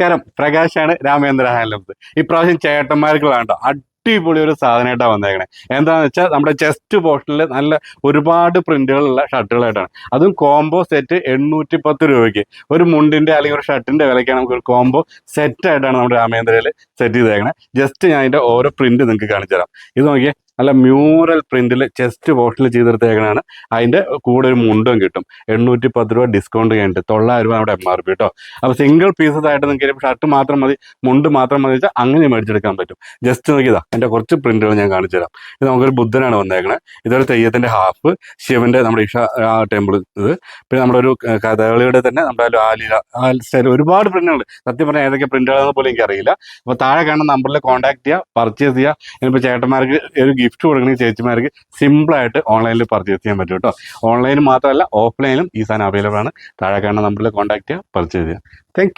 നമസ്കാരം. പ്രകാശാണ് രാമേന്ദ്ര ഹാൻഡ്ലൂംസ്. ഇപ്രാവശ്യം ചേട്ടന്മാർക്കുള്ളതാണ് കേട്ടോ അടിപൊളി ഒരു സാധനമായിട്ടാണ് വന്നേക്കണേ. എന്താണെന്ന് വെച്ചാൽ നമ്മുടെ ചെസ്റ്റ് പോർഷനിൽ നല്ല ഒരുപാട് പ്രിന്റുകളുള്ള ഷർട്ടുകളായിട്ടാണ്. അതും കോംബോ സെറ്റ് എണ്ണൂറ്റി പത്ത് രൂപയ്ക്ക്. ഒരു മുണ്ടിന്റെ അല്ലെങ്കിൽ ഒരു ഷർട്ടിന്റെ വിലയ്ക്കാണ് നമുക്ക് ഒരു കോംബോ സെറ്റ് ആയിട്ടാണ് നമ്മുടെ രാമേന്ദ്രയിൽ സെറ്റ് ചെയ്തേക്കണേ. ജസ്റ്റ് ഞാൻ അതിന്റെ ഓരോ പ്രിന്റ് നിങ്ങൾക്ക് കാണിച്ചു തരാം ഇത് നോക്കിയേ. നല്ല മ്യൂറൽ പ്രിന്റിൽ ചെസ്റ്റ് പോർഷനിൽ ചെയ്തെടുത്തേക്കണാണ്. അതിന്റെ കൂടെ ഒരു മുണ്ടും കിട്ടും. എണ്ണൂറ്റി പത്ത് രൂപ ഡിസ്കൗണ്ട് കഴിഞ്ഞിട്ട്. തൊള്ളായിരം രൂപ നമ്മുടെ എം ആർ പി കേട്ടോ അപ്പോൾ സിംഗിൾ പീസസ് ആയിട്ട് നിങ്ങൾക്ക് ഷർട്ട് മാത്രം മതി മുണ്ട് മാത്രം മതി വെച്ചാൽ അങ്ങനെ മേടിച്ചെടുക്കാൻ പറ്റും. ജസ്റ്റ് നോക്കിയതാ. എന്റെ കുറച്ച് പ്രിന്റുകൾ ഞാൻ കാണിച്ചു തരാം. ഇത് നമുക്കൊരു ബുദ്ധനാണ് വന്നേക്കണത് ഇതൊരു തെയ്യത്തിന്റെ ഹാഫ് ശിവന്റെ നമ്മുടെ ഇഷ ടെമ്പിൾ ഇത്. പിന്നെ നമ്മുടെ ഒരു കഥകളിയുടെ തന്നെ നമ്മുടെ ലാലില സ്റ്റൈൽ ഒരുപാട് പ്രിന്റുകൾ സത്യം പറഞ്ഞാൽ ഏതൊക്കെ പ്രിന്റുകളാണെന്ന് പോലും എനിക്കറിയില്ല. അപ്പോൾ താഴെ കാണുന്ന നമ്പറിൽ കോൺടാക്ട് ചെയ്യുക പർച്ചേസ് ചെയ്യുക ഇനിയിപ്പോൾ ചേട്ടന്മാർക്ക് ഒരു കൊടുക്കണമെങ്കിൽ ചേച്ചിമാർക്ക് സിമ്പിളായിട്ട് ഓൺലൈനിൽ പർച്ചേസ് ചെയ്യാൻ പറ്റും കേട്ടോ ഓൺലൈനിൽ മാത്രമല്ല ഓഫ്ലൈനിലും ഈ സാധനം അവൈലബിൾ ആണ്. താഴെ കാണുന്ന നമ്പറിൽ കോൺടാക്ട് ചെയ്യുക പർച്ചേസ് ചെയ്യുക. താങ്ക്